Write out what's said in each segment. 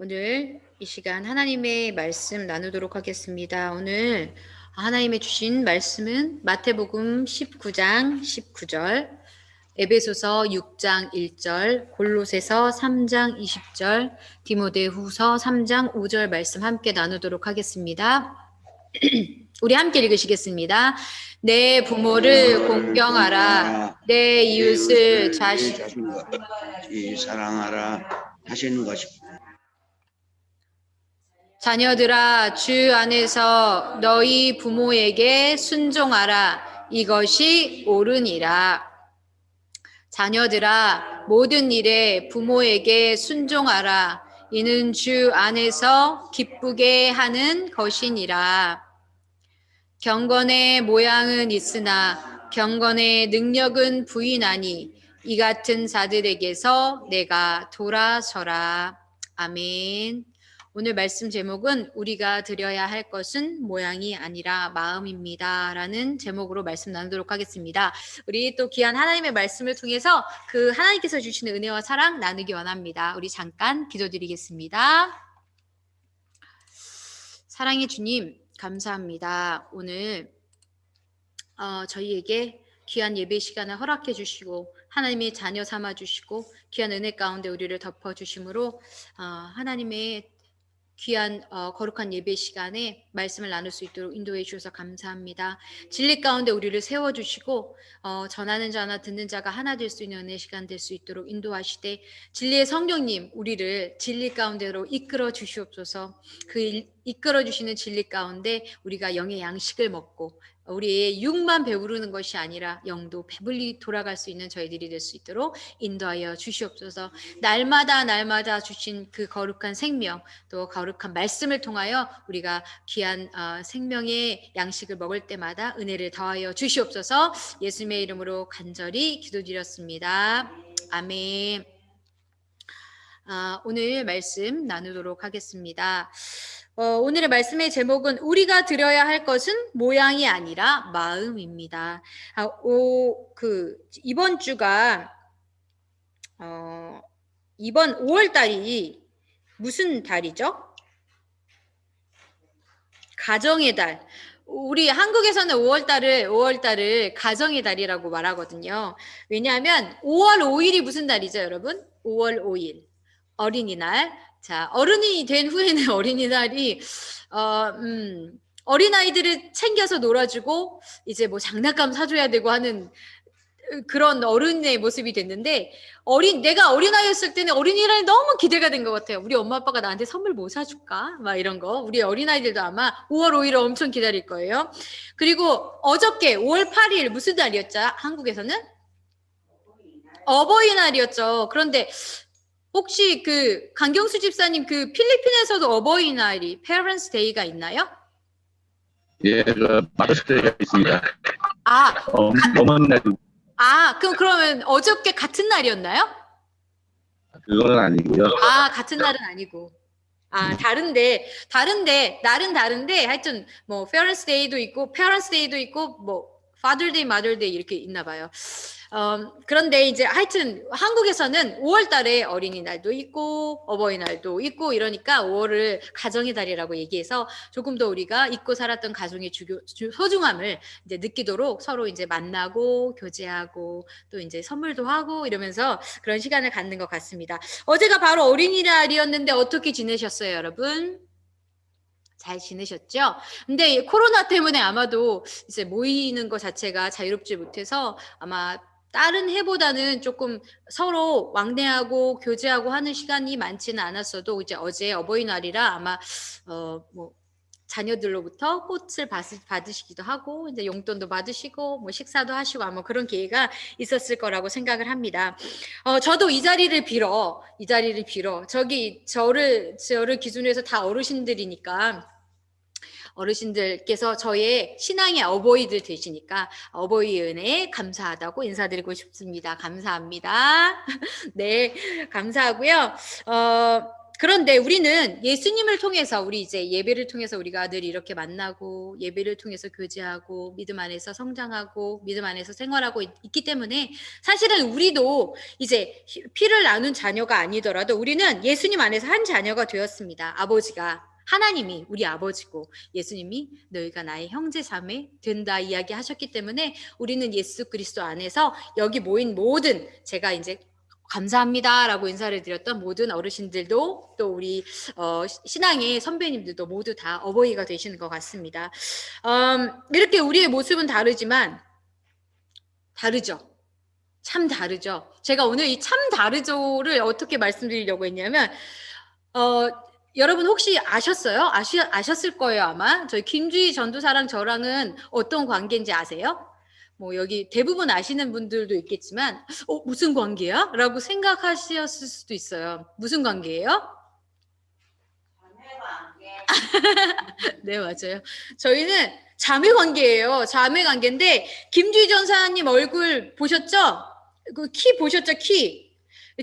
오늘 이 시간 하나님의 말씀 나누도록 하겠습니다. 오늘 하나님의 주신 말씀은 마태복음 19장 19절, 에베소서 6장 1절, 골로새서 3장 20절, 디모데후서 3장 5절 말씀 함께 나누도록 하겠습니다. 우리 함께 읽으시겠습니다. 내 부모를 공경하라. 내 이웃을 이 사랑하라 하시는 것입니다. 자녀들아 주 안에서 너희 부모에게 순종하라. 이것이 옳으니라. 자녀들아 모든 일에 부모에게 순종하라. 이는 주 안에서 기쁘게 하는 것이니라. 경건의 모양은 있으나 경건의 능력은 부인하니 이 같은 자들에게서 내가 돌아서라. 아멘 오늘 말씀 제목은 우리가 드려야 할 것은 모양이 아니라 마음입니다. 라는 제목으로 말씀 나누도록 하겠습니다. 우리 또 귀한 하나님의 말씀을 통해서 그 하나님께서 주시는 은혜와 사랑 나누기 원합니다. 우리 잠깐 기도드리겠습니다. 사랑의 주님, 감사합니다. 오늘 어, 저희에게 귀한 예배 시간을 허락해 주시고 하나님의 자녀 삼아 주시고 귀한 은혜 가운데 우리를 덮어 주심으로 어, 하나님의 귀한 어, 거룩한 예배 시간에 말씀을 나눌 수 있도록 인도해 주셔서 감사합니다. 진리 가운데 우리를 세워 주시고 어, 전하는 자나 듣는 자가 하나 될 수 있는 시간 될 수 있도록 인도하시되 진리의 성령님 우리를 진리 가운데로 이끌어 주시옵소서. 그 일- 이끌어 주시는 진리 가운데 우리가 영의 양식을 먹고 우리의 육만 배부르는 것이 아니라 영도 배불리 돌아갈 수 있는 저희들이 될 수 있도록 인도하여 주시옵소서. 날마다 날마다 주신 그 거룩한 생명 또 거룩한 말씀을 통하여 우리가 귀한 어, 생명의 양식을 먹을 때마다 은혜를 더하여 주시옵소서. 예수님의 이름으로 간절히 기도드렸습니다. 아멘. 아, 오늘 말씀 나누도록 하겠습니다. 어, 오늘의 말씀의 제목은 우리가 드려야 할 것은 모양이 아니라 마음입니다. 아, 오, 그 이번 주가 어, 이번 5월 달이 무슨 달이죠? 가정의 달. 우리 한국에서는 5월 달을 5월 달을 가정의 달이라고 말하거든요. 왜냐하면 5월 5일이 무슨 달이죠, 여러분? 5월 5일. 어린이날. 자, 어른이 된 후에는 어린이날이 어, 음, 어린아이들을 챙겨서 놀아주고 이제 뭐 장난감 사줘야 되고 하는 그런 어른의 모습이 됐는데 어린 내가 어린아이였을 때는 어린이날이 너무 기대가 된 것 같아요. 우리 엄마 아빠가 나한테 선물 뭐 사줄까? 막 이런 거. 우리 어린아이들도 아마 5월 5일을 엄청 기다릴 거예요. 그리고 어저께 5월 8일 무슨 날이었죠? 한국에서는 어버이날이었죠. 그런데 혹시 그 강경수 집사님 그 필리핀에서도 어버이날이 Parents Day가 있나요? 예, 그 마더스 데이가 있습니다. 아, 어, 어머니 날 아, 그럼 그러면 어저께 같은 날이었나요? 그거는 아니고요. 아, 같은 날은 아니고. 아, 다른데, 다른데, 날은 다른데, 하여튼, 뭐, Parents Day도 있고, Parents Day도 있고, 뭐, Mother Day 이렇게 있나 봐요. 음, 그런데 이제 하여튼 한국에서는 5월 달에 어린이날도 있고, 어버이날도 있고, 이러니까 5월을 가정의 달이라고 얘기해서 조금 더 우리가 잊고 살았던 가정의 주교, 주- 소중함을 이제 느끼도록 서로 이제 만나고, 교제하고, 또 이제 선물도 하고, 이러면서 그런 시간을 갖는 것 같습니다. 어제가 바로 어린이날이었는데 어떻게 지내셨어요, 여러분? 잘 지내셨죠? 근데 이 코로나 때문에 아마도 이제 모이는 것 자체가 자유롭지 못해서 아마 다른 해보다는 조금 서로 왕래하고 교제하고 하는 시간이 많지는 않았어도 이제 어제 어버이날이라 아마 어 뭐 자녀들로부터 꽃을 받, 받으시기도 하고 이제 용돈도 받으시고 뭐 식사도 하시고 아마 그런 기회가 있었을 거라고 생각을 합니다. 어, 저도 이 자리를 빌어, 이 자리를 빌어. 저기 저를 저를 기준으로 해서 다 어르신들이니까 어르신들께서 저의 신앙의 어버이들 되시니까 어버이 은혜에 감사하다고 인사드리고 싶습니다. 감사합니다. 네, 감사하고요. 어, 그런데 우리는 예수님을 통해서 우리 이제 예배를 통해서 우리가 늘 이렇게 만나고 예배를 통해서 교제하고 믿음 안에서 성장하고 믿음 안에서 생활하고 있, 기 때문에 사실은 우리도 이제 피를 나눈 자녀가 아니더라도 우리는 예수님 안에서 한 자녀가 되었습니다. 아버지가 하나님이 우리 아버지고 예수님이 너희가 나의 형제 자매 된다 이야기하셨기 때문에 우리는 예수 그리스도 안에서 여기 모인 모든 제가 이제 감사합니다라고 인사를 드렸던 모든 어르신들도 또 우리 어, 신앙의 선배님들도 모두 다 어버이가 되시는 것 같습니다. 음, 이렇게 우리의 모습은 다르지만 다르죠. 참 다르죠. 제가 오늘 이 참 다르죠를 어떻게 말씀드리려고 했냐면 어, 여러분 혹시 아셨어요? 아시, 아셨을 거예요 아마. 저희 김주희 전도사랑 저랑은 어떤 관계인지 아세요? 뭐 여기 대부분 아시는 분들도 있겠지만 어 무슨 관계야? 라고 생각하셨을 수도 있어요. 무슨 관계예요? 네 맞아요. 저희는 자매 관계예요. 자매 관계인데 김주희 전사님 얼굴 보셨죠? 그 키 보셨죠? 키.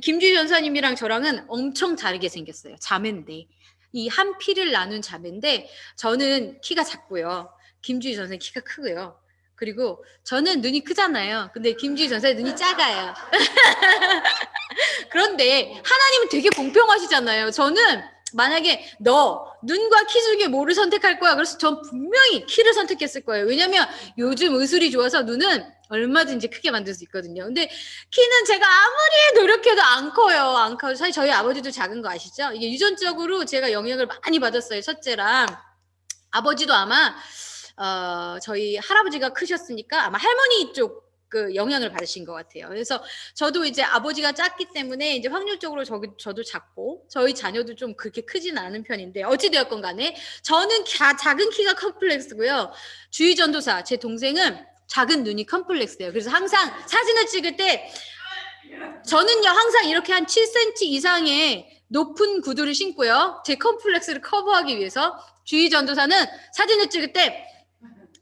김주희 전사님이랑 저랑은 엄청 다르게 생겼어요. 자매인데 이 한 피를 나눈 자매인데 저는 키가 작고요. 김주희 전사님 키가 크고요. 그리고 저는 눈이 크잖아요. 근데 김주희 전사의 눈이 작아요. 그런데 하나님은 되게 공평하시잖아요. 저는 만약에 너 눈과 키 중에 뭐를 선택할 거야? 그래서 전 분명히 키를 선택했을 거예요. 왜냐면 요즘 의술이 좋아서 눈은 얼마든지 크게 만들 수 있거든요. 근데 키는 제가 아무리 노력해도 안 커요. 안 커요. 사실 저희 아버지도 작은 거 아시죠? 이게 유전적으로 제가 영향을 많이 받았어요. 첫째랑 아버지도 아마 어, 저희 할아버지가 크셨으니까 아마 할머니 쪽 그 영향을 받으신 것 같아요. 그래서 저도 이제 아버지가 작기 때문에 이제 확률적으로 저, 저도 작고 저희 자녀도 좀 그렇게 크진 않은 편인데 어찌되었건 간에 저는 자, 작은 키가 컴플렉스고요. 주의 전도사 제 동생은 작은 눈이 컴플렉스예요. 그래서 항상 사진을 찍을 때 저는요 항상 이렇게 한 7cm 이상의 높은 구두를 신고요. 제 컴플렉스를 커버하기 위해서 주의 전도사는 사진을 찍을 때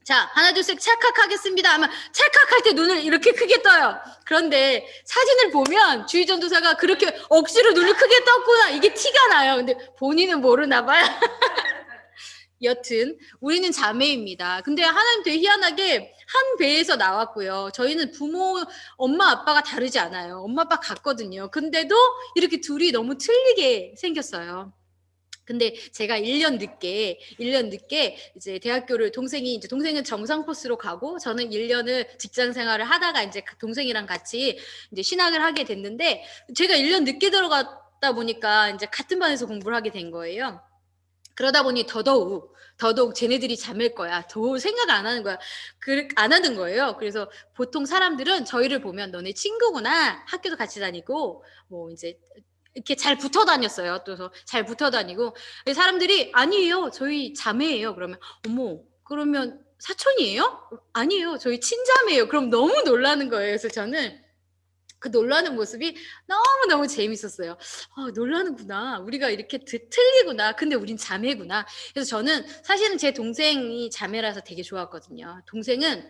자, 하나, 둘, 셋, 찰칵하겠습니다. 하면 찰칵할 때 눈을 이렇게 크게 떠요. 그런데 사진을 보면 주의 전도사가 그렇게 억지로 눈을 크게 떴구나. 이게 티가 나요. 근데 본인은 모르나 봐요. 여튼 우리는 자매입니다. 근데 하나님 되게 희한하게 한 배에서 나왔고요. 저희는 부모, 엄마, 아빠가 다르지 않아요. 엄마, 아빠 같거든요. 근데도 이렇게 둘이 너무 틀리게 생겼어요. 근데 제가 1년 늦게 1년 늦게 이제 대학교를 동생이 이제 동생은 정상 코스로 가고 저는 1년을 직장 생활을 하다가 이제 동생이랑 같이 이제 신학을 하게 됐는데 제가 1년 늦게 들어갔다 보니까 이제 같은 반에서 공부를 하게 된 거예요. 그러다 보니 더더욱 더더욱 쟤네들이 잠일 거야. 더 생각 안 하는 거야. 그, 안 하는 거예요. 그래서 보통 사람들은 저희를 보면 너네 친구구나. 학교도 같이 다니고 뭐 이제 이렇게 잘 붙어 다녔어요. 또잘 붙어 다니고 사람들이 아니에요. 저희 자매예요. 그러면 어머 그러면 사촌이에요? 아니에요. 저희 친자매예요. 그럼 너무 놀라는 거예요. 그래서 저는 그 놀라는 모습이 너무너무 재밌었어요. 아, 놀라는구나. 우리가 이렇게 드- 틀리구나. 근데 우린 자매구나. 그래서 저는 사실은 제 동생이 자매라서 되게 좋았거든요. 동생은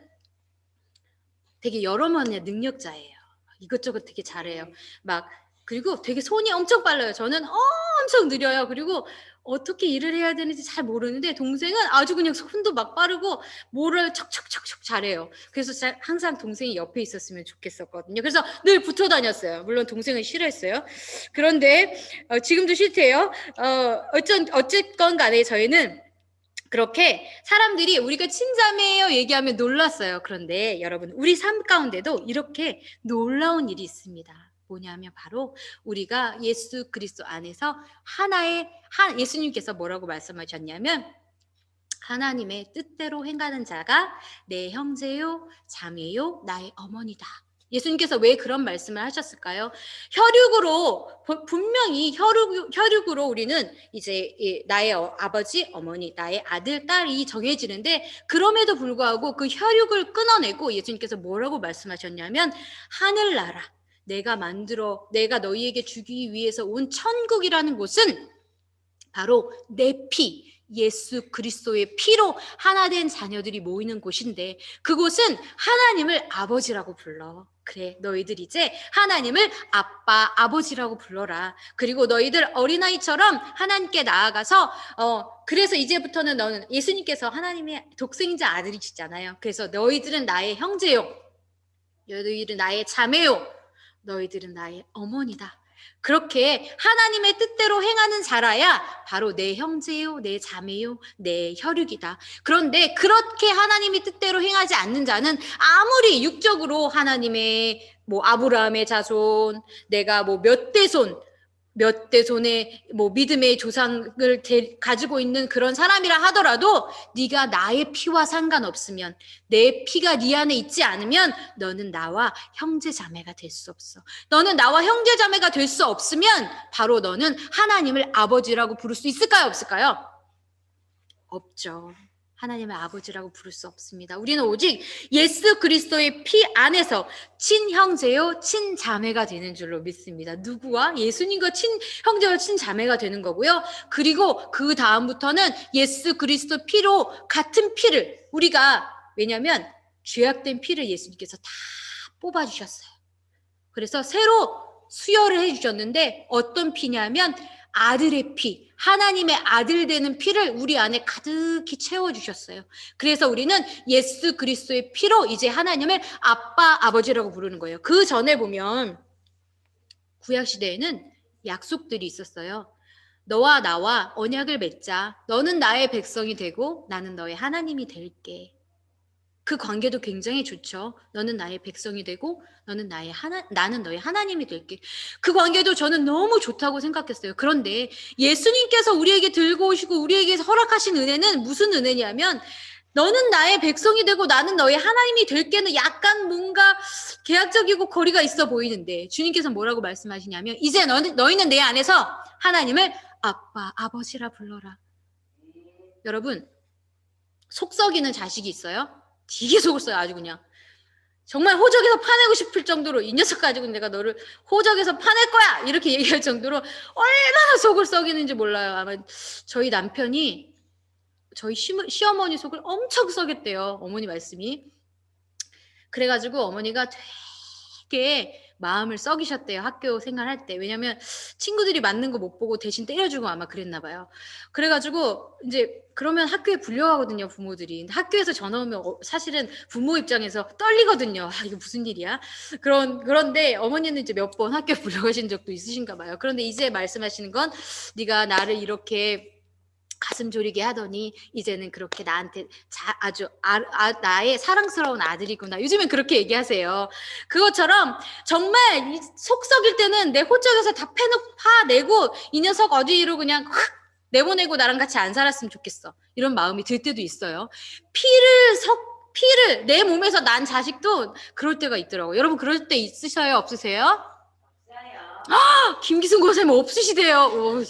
되게 여러 면의 능력자예요. 이것저것 되게 잘해요. 막 그리고 되게 손이 엄청 빨라요. 저는 엄청 느려요. 그리고 어떻게 일을 해야 되는지 잘 모르는데 동생은 아주 그냥 손도 막 빠르고 뭐를 척척척척 잘해요. 그래서 자- 항상 동생이 옆에 있었으면 좋겠었거든요. 그래서 늘 붙어 다녔어요. 물론 동생은 싫어했어요. 그런데 어, 지금도 싫대요. 어, 어쩐 어쨌건 간에 저희는 그렇게 사람들이 우리가 친자매예요 얘기하면 놀랐어요. 그런데 여러분 우리 삶 가운데도 이렇게 놀라운 일이 있습니다. 뭐냐면 바로 우리가 예수 그리스도 안에서 하나의 한 예수님께서 뭐라고 말씀하셨냐면 하나님의 뜻대로 행하는 자가 내 형제요 자매요 나의 어머니다. 예수님께서 왜 그런 말씀을 하셨을까요? 혈육으로 부- 분명히 혈육 혈육으로 우리는 이제 이 나의 어- 아버지, 어머니, 나의 아들, 딸이 정해지는데 그럼에도 불구하고 그 혈육을 끊어내고 예수님께서 뭐라고 말씀하셨냐면 하늘나라 내가 만들어 내가 너희에게 주기 위해서 온 천국이라는 곳은 바로 내 피, 예수 그리스도의 피로 하나 된 자녀들이 모이는 곳인데 그곳은 하나님을 아버지라고 불러. 그래, 너희들 이제 하나님을 아빠, 아버지라고 불러라. 그리고 너희들 어린아이처럼 하나님께 나아가서, 어, 그래서 이제부터는 너는 예수님께서 하나님의 독생자 아들이시잖아요. 그래서 너희들은 나의 형제요. 너희들은 나의 자매요. 너희들은 나의 어머니다. 그렇게 하나님의 뜻대로 행하는 자라야 바로 내 형제요, 내 자매요, 내 혈육이다. 그런데 그렇게 하나님의 뜻대로 행하지 않는 자는 아무리 육적으로 하나님의 뭐 아브라함의 자손, 내가 뭐 몇 대손, 몇 대손의 뭐 믿음의 조상을 대- 가지고 있는 그런 사람이라 하더라도 네가 나의 피와 상관없으면 내 피가 네 안에 있지 않으면 너는 나와 형제 자매가 될 수 없어. 너는 나와 형제 자매가 될 수 없으면 바로 너는 하나님을 아버지라고 부를 수 있을까요? 없을까요? 없죠. 하나님의 아버지라고 부를 수 없습니다. 우리는 오직 예수 그리스도의 피 안에서 친형제요, 친자매가 되는 줄로 믿습니다. 누구와? 예수님과 친형제와 친자매가 되는 거고요. 그리고 그 다음부터는 예수 그리스도 피로 같은 피를 우리가 왜냐하면 죄악된 피를 예수님께서 다 뽑아 주셨어요. 그래서 새로 수혈을 해 주셨는데 어떤 피냐면 아들의 피, 하나님의 아들 되는 피를 우리 안에 가득히 채워주셨어요. 그래서 우리는 예수 그리스도의 피로 이제 하나님을 아빠, 아버지라고 부르는 거예요. 그 전에 보면 구약 시대에는 약속들이 있었어요. 너와 나와 언약을 맺자. 너는 나의 백성이 되고 나는 너의 하나님이 될게. 그 관계도 굉장히 좋죠. 너는 나의 백성이 되고 너는 나의 하나 나는 너의 하나님이 될게. 그 관계도 저는 너무 좋다고 생각했어요. 그런데 예수님께서 우리에게 들고 오시고 우리에게 허락하신 은혜는 무슨 은혜냐면 너는 나의 백성이 되고 나는 너의 하나님이 될게는 약간 뭔가 계약적이고 거리가 있어 보이는데 주님께서 뭐라고 말씀하시냐면 이제 너는 너희는 내 안에서 하나님을 아빠 아버지라 불러라. 여러분 속 썩이는 자식이 있어요? 되게 속을 써요 아주 그냥. 정말 호적에서 파내고 싶을 정도로 이 녀석 가지고 내가 너를 호적에서 파낼 거야! 이렇게 얘기할 정도로 얼마나 속을 썩이는지 몰라요. 아마 저희 남편이 저희 시, 시어머니 속을 엄청 썩였대요 어머니 말씀이. 그래가지고 어머니가 되게 마음을 썩이셨대요 학교 생활할 때. 왜냐면 친구들이 맞는 거 못 보고 대신 때려주고 아마 그랬나 봐요. 그래가지고 이제 그러면 학교에 불려가거든요 부모들이. 학교에서 전화 오면 어, 사실은 부모 입장에서 떨리거든요. 아 이거 무슨 일이야? 그런 그런데 어머니는 이제 몇 번 학교에 불려가신 적도 있으신가 봐요. 그런데 이제 말씀하시는 건 네가 나를 이렇게 가슴 졸이게 하더니 이제는 그렇게 나한테 자, 아주 아, 아, 나의 사랑스러운 아들이구나. 요즘엔 그렇게 얘기하세요. 그것처럼 정말 이속 썩일 때는 내 호적에서 다 패놓 파내고 이 녀석 어디로 그냥 확 내보내고 나랑 같이 안 살았으면 좋겠어. 이런 마음이 들 때도 있어요. 피를 석 피를 내 몸에서 난 자식도 그럴 때가 있더라고요. 여러분 그럴 때 있으셔요? 없으세요? 아, 김기순 고사님 없으시대요. 오,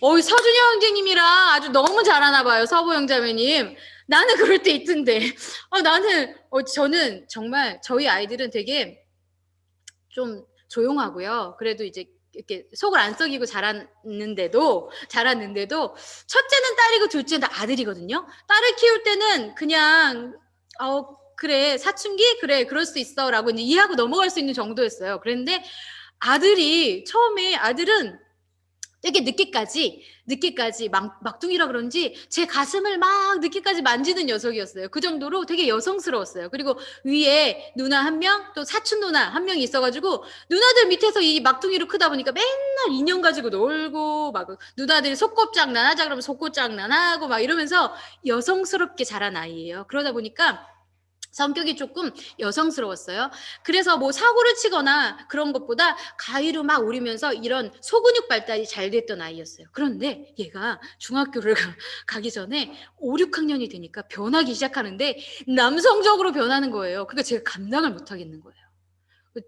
어, 서준이 형제님이랑 아주 너무 잘하나 봐요. 서보 형제매님. 나는 그럴 때 있던데. 아, 나는 어, 저는 정말 저희 아이들은 되게 좀 조용하고요. 그래도 이제 이렇게 속을 안 썩이고 자랐는데도 자랐는데도 첫째는 딸이고 둘째는 다 아들이거든요. 딸을 키울 때는 그냥 어 그래 사춘기 그래 그럴 수 있어 라고 이제 이해하고 넘어갈 수 있는 정도였어요. 그런데 아들이 처음에 아들은 되게 늦게까지 늦게까지 막, 막둥이라 그런지 제 가슴을 막 늦게까지 만지는 녀석이었어요. 그 정도로 되게 여성스러웠어요. 그리고 위에 누나 한 명, 또 사촌 누나 한 명이 있어가지고 누나들 밑에서 이 막둥이로 크다 보니까 맨날 인형 가지고 놀고 막 누나들이 속곱 장난 하자 그러면 속곱 장난 하고 막 이러면서 여성스럽게 자란 아이예요. 그러다 보니까 성격이 조금 여성스러웠어요. 그래서 뭐 사고를 치거나 그런 것보다 가위로 막 우리면서 이런 소근육 발달이 잘 됐던 아이였어요. 그런데 얘가 중학교를 가- 가기 전에 5, 6학년이 되니까 변하기 시작하는데 남성적으로 변하는 거예요. 그러니까 제가 감당을 못 하겠는 거예요.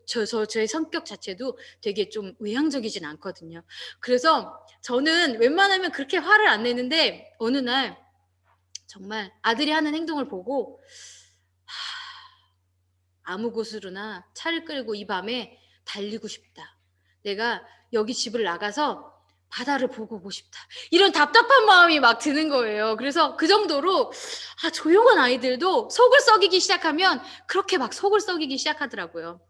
저, 저, 제 성격 자체도 되게 좀 외향적이진 않거든요. 그래서 저는 웬만하면 그렇게 화를 안 내는데 어느 날 정말 아들이 하는 행동을 보고 아무 곳으로나 차를 끌고 이 밤에 달리고 싶다. 내가 여기 집을 나가서 바다를 보고 오고 싶다. 이런 답답한 마음이 막 드는 거예요. 그래서 그 정도로 아, 조용한 아이들도 속을 썩이기 시작하면 그렇게 막 속을 썩이기 시작하더라고요.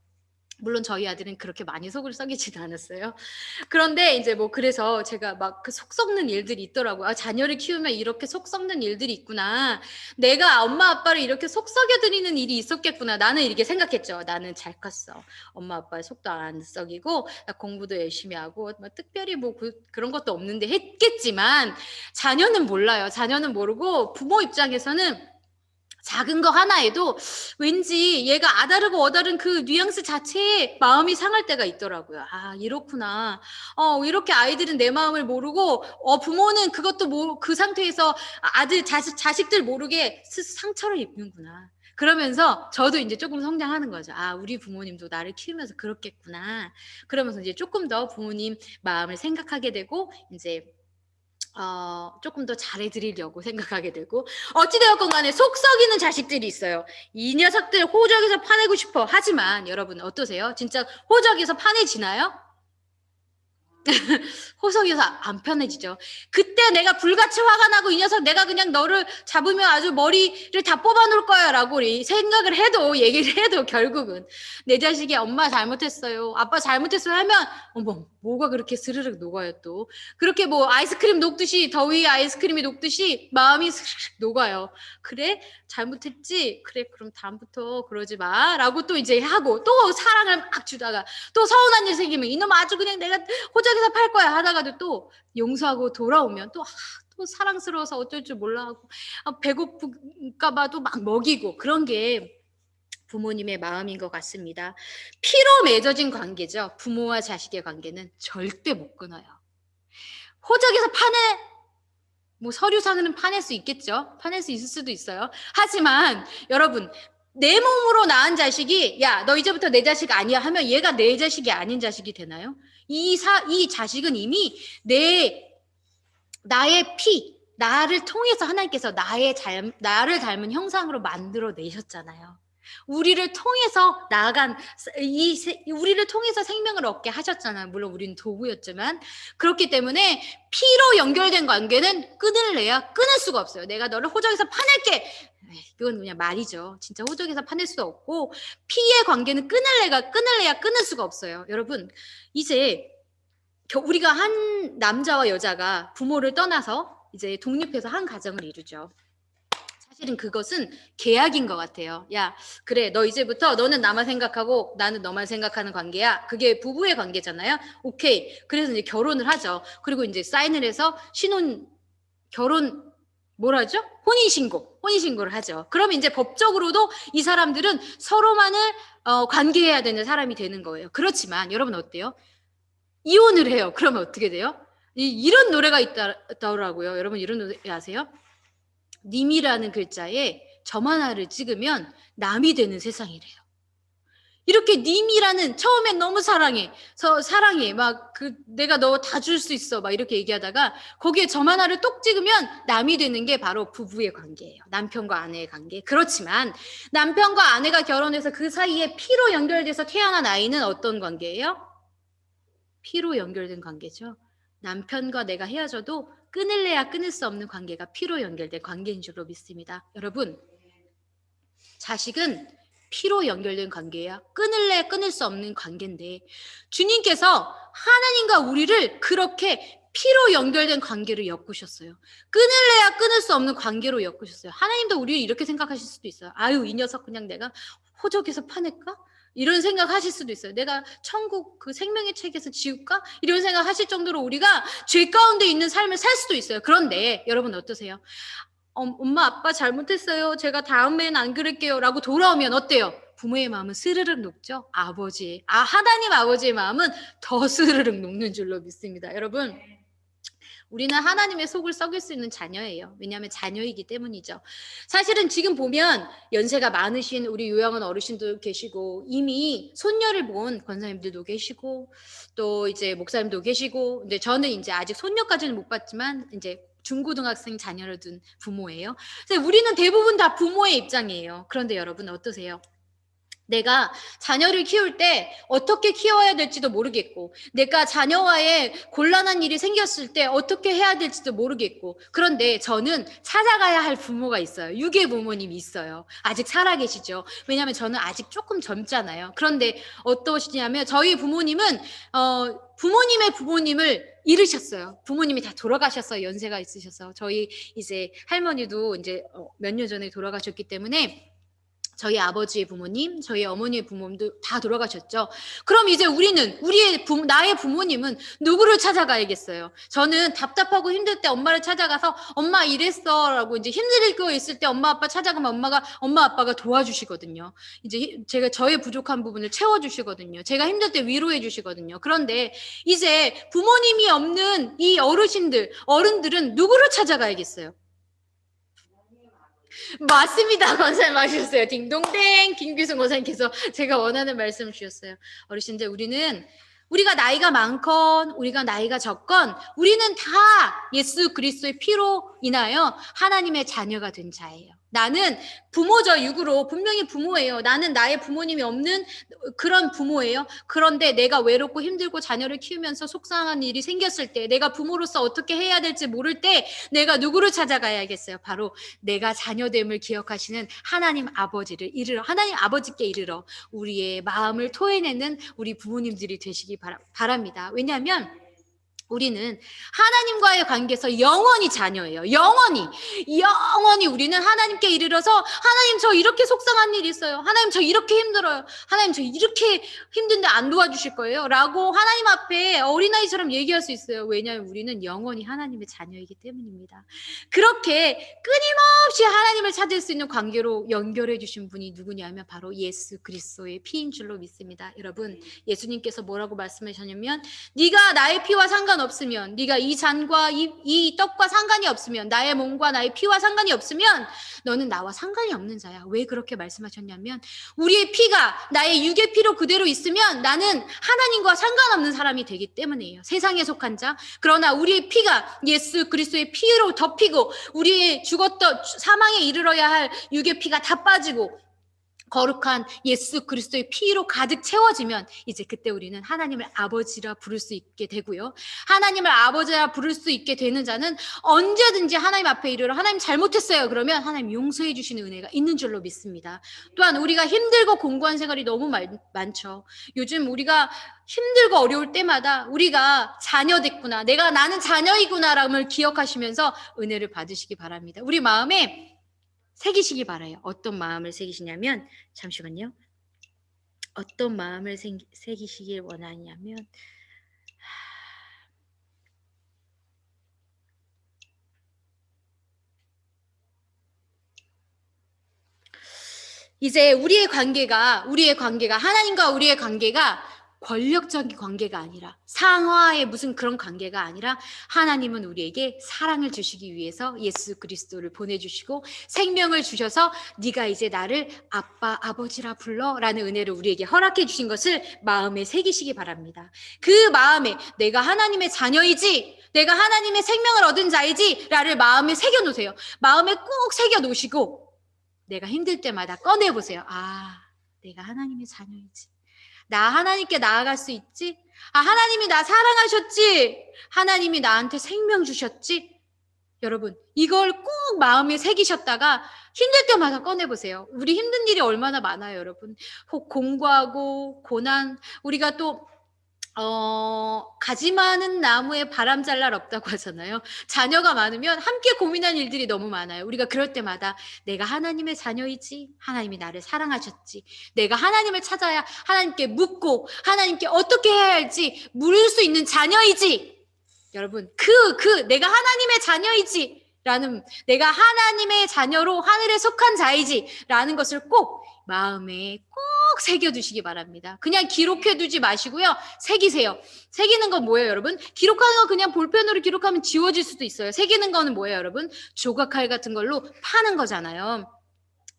물론 저희 아들은 그렇게 많이 속을 썩이지는 않았어요. 그런데 이제 뭐 그래서 제가 막 그 속 썩는 일들이 있더라고요. 아, 자녀를 키우면 이렇게 속 썩는 일들이 있구나. 내가 엄마 아빠를 이렇게 속 썩여드리는 일이 있었겠구나. 나는 이렇게 생각했죠. 나는 잘 컸어. 엄마 아빠의 속도 안 썩이고 나 공부도 열심히 하고 뭐 특별히 뭐 그, 그런 것도 없는데 했겠지만 자녀는 몰라요. 자녀는 모르고 부모 입장에서는 작은 거 하나에도 왠지 얘가 아다르고 어다른 그 뉘앙스 자체에 마음이 상할 때가 있더라고요. 아, 이렇구나. 어, 이렇게 아이들은 내 마음을 모르고, 어, 부모는 그것도 모, 그 상태에서 아들, 자식, 자식들 모르게 스- 상처를 입는구나. 그러면서 저도 이제 조금 성장하는 거죠. 아, 우리 부모님도 나를 키우면서 그렇겠구나. 그러면서 이제 조금 더 부모님 마음을 생각하게 되고, 이제 어, 조금 더 잘해드리려고 생각하게 되고 어찌되었건 간에 속 썩이는 자식들이 있어요. 이 녀석들 호적에서 파내고 싶어. 하지만 여러분 어떠세요? 진짜 호적에서 파내지나요? 호석에서 안 편해지죠. 그때 내가 불같이 화가 나고 이 녀석 내가 그냥 너를 잡으면 아주 머리를 다 뽑아놓을 거야 라고 생각을 해도 얘기를 해도 결국은 내 자식이 엄마 잘못했어요. 아빠 잘못했어요 하면 어머 뭐가 그렇게 스르륵 녹아요 또. 그렇게 뭐 아이스크림 녹듯이 더위 아이스크림이 녹듯이 마음이 스르륵 녹아요. 그래 잘못했지 그래 그럼 다음부터 그러지 마 라고 또 이제 하고 또 사랑을 막 주다가 또 서운한 일 생기면 이놈 아주 그냥 내가 호적 에서 팔 거야 하다가도 또 용서하고 돌아오면 또, 아, 또 사랑스러워서 어쩔 줄 몰라 하고 아, 배고플까 봐도 막 먹이고 그런 게 부모님의 마음인 것 같습니다. 피로 맺어진 관계죠. 부모와 자식의 관계는 절대 못 끊어요. 호적에서 파내 뭐 서류상은 파낼 수 있겠죠. 파낼 수 있을 수도 있어요. 하지만 여러분 내 몸으로 낳은 자식이 야 너 이제부터 내 자식 아니야 하면 얘가 내 자식이 아닌 자식이 되나요? 이 사 이 자식은 이미 내 나의 피 나를 통해서 하나님께서 나의 닮 나를 닮은 형상으로 만들어 내셨잖아요. 우리를 통해서 나아간 이 세- 우리를 통해서 생명을 얻게 하셨잖아요. 물론 우리는 도구였지만 그렇기 때문에 피로 연결된 관계는 끊을래야 끊을 수가 없어요. 내가 너를 호적에서 파낼게. 에이, 그건 그냥 말이죠. 진짜 호적에서 파낼 수도 없고 피의 관계는 끊을래가 끊을래야 끊을 수가 없어요. 여러분 이제 겨- 우리가 한 남자와 여자가 부모를 떠나서 이제 독립해서 한 가정을 이루죠. 사실은 그것은 계약인 것 같아요. 야, 그래, 너 이제부터 너는 나만 생각하고 나는 너만 생각하는 관계야. 그게 부부의 관계잖아요. 오케이. 그래서 이제 결혼을 하죠. 그리고 이제 사인을 해서 신혼, 결혼, 뭐라죠? 혼인신고, 혼인신고를 하죠. 그럼 이제 법적으로도 이 사람들은 서로만을 어, 관계해야 되는 사람이 되는 거예요. 그렇지만 여러분 어때요? 이혼을 해요. 그러면 어떻게 돼요? 이, 이런 노래가 있다, 있더라고요. 여러분 이런 노래 아세요? 님이라는 글자에 점 하나를 찍으면 남이 되는 세상이래요. 이렇게 님이라는 처음엔 너무 사랑해. 서 사랑해. 막 그 내가 너 다 줄 수 있어. 막 이렇게 얘기하다가 거기에 점 하나를 똑 찍으면 남이 되는 게 바로 부부의 관계예요. 남편과 아내의 관계. 그렇지만 남편과 아내가 결혼해서 그 사이에 피로 연결돼서 태어난 아이는 어떤 관계예요? 피로 연결된 관계죠. 남편과 내가 헤어져도 끊을래야 끊을 수 없는 관계가 피로 연결된 관계인 줄로 믿습니다. 여러분, 자식은 피로 연결된 관계야. 끊을래 끊을 수 없는 관계인데 주님께서 하나님과 우리를 그렇게 피로 연결된 관계로 엮으셨어요. 끊을래야 끊을 수 없는 관계로 엮으셨어요. 하나님도 우리를 이렇게 생각하실 수도 있어요. 아유, 이 녀석 그냥 내가 호적에서 파낼까? 이런 생각 하실 수도 있어요. 내가 천국 그 생명의 책에서 지울까? 이런 생각 하실 정도로 우리가 죄 가운데 있는 삶을 살 수도 있어요. 그런데 여러분 어떠세요? 어, 엄마 아빠 잘못했어요. 제가 다음엔 안 그럴게요. 라고 돌아오면 어때요? 부모의 마음은 스르륵 녹죠? 아버지, 아, 하나님 아버지의 마음은 더 스르륵 녹는 줄로 믿습니다. 여러분, 우리는 하나님의 속을 썩일 수 있는 자녀예요. 왜냐하면 자녀이기 때문이죠. 사실은 지금 보면 연세가 많으신 우리 요양원 어르신도 계시고 이미 손녀를 본 권사님들도 계시고 또 이제 목사님도 계시고 근데 저는 이제 아직 손녀까지는 못 봤지만 이제 중고등학생 자녀를 둔 부모예요. 그래서 우리는 대부분 다 부모의 입장이에요. 그런데 여러분 어떠세요? 내가 자녀를 키울 때 어떻게 키워야 될지도 모르겠고, 내가 자녀와의 곤란한 일이 생겼을 때 어떻게 해야 될지도 모르겠고, 그런데 저는 찾아가야 할 부모가 있어요. 유괴 부모님이 있어요. 아직 살아계시죠. 왜냐하면 저는 아직 조금 젊잖아요. 그런데 어떠시냐면 저희 부모님은 어, 부모님의 부모님을 잃으셨어요. 부모님이 다 돌아가셨어요. 연세가 있으셔서 저희 이제 할머니도 이제 어, 몇년 전에 돌아가셨기 때문에 저희 아버지의 부모님, 저희 어머니의 부모님도 다 돌아가셨죠. 그럼 이제 우리는 우리의 부, 나의 부모님은 누구를 찾아가야겠어요? 저는 답답하고 힘들 때 엄마를 찾아가서 엄마 이랬어라고 이제 힘들 거 있을 때 엄마 아빠 찾아가면 엄마가 엄마 아빠가 도와주시거든요. 이제 히- 제가 저의 부족한 부분을 채워 주시거든요. 제가 힘들 때 위로해 주시거든요. 그런데 이제 부모님이 없는 이 어르신들, 어른들은 누구를 찾아가야겠어요? 맞습니다. 권사님 맞으셨어요. 딩동댕 김규승 권사님께서 제가 원하는 말씀 주셨어요. 어르신들 우리는 우리가 나이가 많건 우리가 나이가 적건 우리는 다 예수 그리스도의 피로 인하여 하나님의 자녀가 된 자예요. 나는 부모죠 육으로 분명히 부모예요. 나는 나의 부모님이 없는 그런 부모예요. 그런데 내가 외롭고 힘들고 자녀를 키우면서 속상한 일이 생겼을 때 내가 부모로서 어떻게 해야 될지 모를 때 내가 누구를 찾아가야겠어요. 바로 내가 자녀됨을 기억하시는 하나님 아버지를 이르러 하나님 아버지께 이르러 우리의 마음을 토해내는 우리 부모님들이 되시기 바랍니다. 왜냐하면 우리는 하나님과의 관계에서 영원히 자녀예요. 영원히. 영원히 우리는 하나님께 이르러서 하나님 저 이렇게 속상한 일이 있어요. 하나님 저 이렇게 힘들어요. 하나님 저 이렇게 힘든데 안 도와주실 거예요. 라고 하나님 앞에 어린아이처럼 얘기할 수 있어요. 왜냐하면 우리는 영원히 하나님의 자녀이기 때문입니다. 그렇게 끊임없이 하나님을 찾을 수 있는 관계로 연결해 주신 분이 누구냐면 바로 예수 그리스도의 피인 줄로 믿습니다. 여러분 예수님께서 뭐라고 말씀하셨냐면 네가 나의 피와 상관 없으면 네가 이 잔과 이, 이 떡과 상관이 없으면 나의 몸과 나의 피와 상관이 없으면 너는 나와 상관이 없는 자야. 왜 그렇게 말씀하셨냐면 우리의 피가 나의 육의 피로 그대로 있으면 나는 하나님과 상관없는 사람이 되기 때문이에요. 세상에 속한 자. 그러나 우리의 피가 예수 그리스도의 피로 덮이고 우리의 죽었던 사망에 이르러야 할 육의 피가 다 빠지고 거룩한 예수 그리스도의 피로 가득 채워지면 이제 그때 우리는 하나님을 아버지라 부를 수 있게 되고요. 하나님을 아버지라 부를 수 있게 되는 자는 언제든지 하나님 앞에 이르러 하나님 잘못했어요. 그러면 하나님 용서해 주시는 은혜가 있는 줄로 믿습니다. 또한 우리가 힘들고 공고한 생활이 너무 많, 많죠. 요즘 우리가 힘들고 어려울 때마다 우리가 자녀 됐구나. 내가 나는 자녀이구나라을 기억하시면서 은혜를 받으시기 바랍니다. 우리 마음에 새기시기 바라요. 어떤 마음을 새기시냐면 잠시만요. 어떤 마음을 생- 새기시길 원하냐면 이제 우리의 관계가 우리의 관계가 하나님과 우리의 관계가 권력적인 관계가 아니라 상하의 무슨 그런 관계가 아니라 하나님은 우리에게 사랑을 주시기 위해서 예수 그리스도를 보내주시고 생명을 주셔서 네가 이제 나를 아빠 아버지라 불러라는 은혜를 우리에게 허락해 주신 것을 마음에 새기시기 바랍니다. 그 마음에 내가 하나님의 자녀이지 내가 하나님의 생명을 얻은 자이지라를 마음에 새겨 놓으세요. 마음에 꼭 새겨 놓으시고 내가 힘들 때마다 꺼내 보세요. 아, 내가 하나님의 자녀이지. 나 하나님께 나아갈 수 있지? 아, 하나님이 나 사랑하셨지? 하나님이 나한테 생명 주셨지? 여러분, 이걸 꼭 마음에 새기셨다가 힘들 때마다 꺼내보세요. 우리 힘든 일이 얼마나 많아요, 여러분. 혹 공부하고, 고난, 우리가 또, 어, 가지 많은 나무에 바람 잘 날 없다고 하잖아요. 자녀가 많으면 함께 고민할 일들이 너무 많아요. 우리가 그럴 때마다 내가 하나님의 자녀이지, 하나님이 나를 사랑하셨지, 내가 하나님을 찾아야 하나님께 묻고, 하나님께 어떻게 해야 할지 물을 수 있는 자녀이지. 여러분, 그, 그, 내가 하나님의 자녀이지. 라는, 내가 하나님의 자녀로 하늘에 속한 자이지. 라는 것을 꼭 마음에 꼭 새겨두시기 바랍니다. 그냥 기록해두지 마시고요. 새기세요. 새기는 건 뭐예요, 여러분? 기록하는 거 그냥 볼펜으로 기록하면 지워질 수도 있어요. 새기는 거는 뭐예요, 여러분? 조각칼 같은 걸로 파는 거잖아요.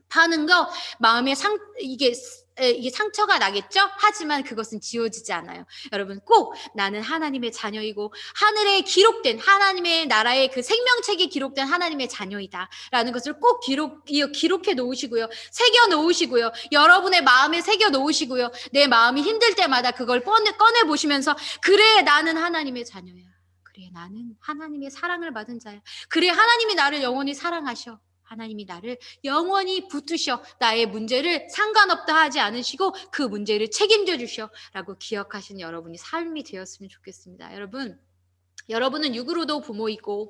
파는 거 마음에 상 이게 에, 이게 상처가 나겠죠? 하지만 그것은 지워지지 않아요. 여러분 꼭 나는 하나님의 자녀이고 하늘에 기록된 하나님의 나라의 그 생명책에 기록된 하나님의 자녀이다라는 것을 꼭 기록 이- 기록해 놓으시고요. 새겨 놓으시고요. 여러분의 마음에 새겨 놓으시고요. 내 마음이 힘들 때마다 그걸 꺼내, 꺼내 보시면서 그래 나는 하나님의 자녀야. 그래 나는 하나님의 사랑을 받은 자야. 그래 하나님이 나를 영원히 사랑하셔. 하나님이 나를 영원히 붙으셔. 나의 문제를 상관없다 하지 않으시고 그 문제를 책임져 주셔. 라고 기억하시는 여러분이 삶이 되었으면 좋겠습니다. 여러분, 여러분은 육으로도 부모이고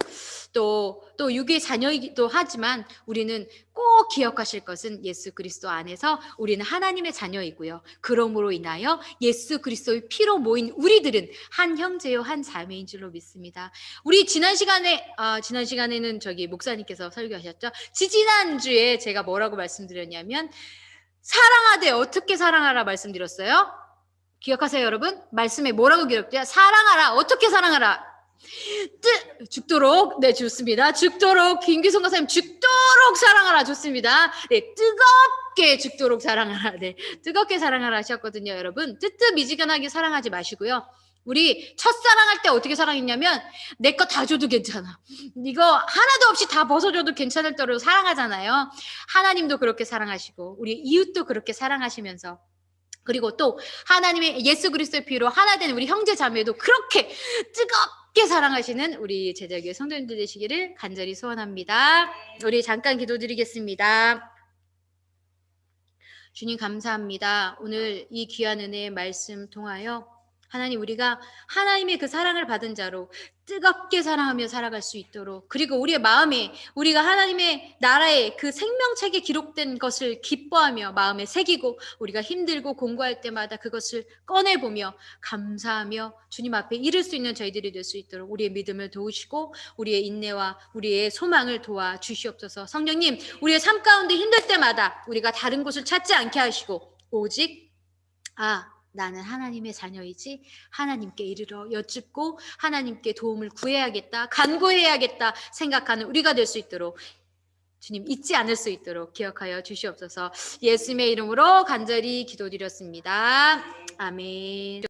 또, 또 육의 자녀이기도 하지만 우리는 꼭 기억하실 것은 예수 그리스도 안에서 우리는 하나님의 자녀이고요. 그러므로 인하여 예수 그리스도의 피로 모인 우리들은 한 형제요, 한 자매인 줄로 믿습니다. 우리 지난 시간에, 아, 지난 시간에는 저기 목사님께서 설교하셨죠? 지지난 주에 제가 뭐라고 말씀드렸냐면 사랑하되 어떻게 사랑하라 말씀드렸어요? 기억하세요, 여러분? 말씀에 뭐라고 기록돼요? 사랑하라. 어떻게 사랑하라? 뜨, 죽도록. 네, 좋습니다. 죽도록. 김기성 가사님, 죽도록 사랑하라. 좋습니다. 네, 뜨겁게 죽도록 사랑하라. 네, 뜨겁게 사랑하라 하셨거든요, 여러분. 뜨뜻 미지근하게 사랑하지 마시고요. 우리 첫사랑할 때 어떻게 사랑했냐면, 내 거 다 줘도 괜찮아. 이거 하나도 없이 다 벗어줘도 괜찮을 대로 사랑하잖아요. 하나님도 그렇게 사랑하시고, 우리 이웃도 그렇게 사랑하시면서, 그리고 또 하나님의 예수 그리스도의 피로 하나 된 우리 형제 자매도 그렇게 뜨겁 게 사랑하시는 우리 제자교회 성도님들 되시기를 간절히 소원합니다. 우리 잠깐 기도드리겠습니다. 주님 감사합니다. 오늘 이 귀한 은혜의 말씀 통하여 하나님 우리가 하나님의 그 사랑을 받은 자로 뜨겁게 사랑하며 살아갈 수 있도록 그리고 우리의 마음에 우리가 하나님의 나라의 그 생명책에 기록된 것을 기뻐하며 마음에 새기고 우리가 힘들고 공부할 때마다 그것을 꺼내보며 감사하며 주님 앞에 이를 수 있는 저희들이 될 수 있도록 우리의 믿음을 도우시고 우리의 인내와 우리의 소망을 도와 주시옵소서. 성령님 우리의 삶 가운데 힘들 때마다 우리가 다른 곳을 찾지 않게 하시고 오직 아 나는 하나님의 자녀이지 하나님께 이르러 여쭙고 하나님께 도움을 구해야겠다 간구해야겠다 생각하는 우리가 될 수 있도록 주님 잊지 않을 수 있도록 기억하여 주시옵소서. 예수님의 이름으로 간절히 기도드렸습니다. 아멘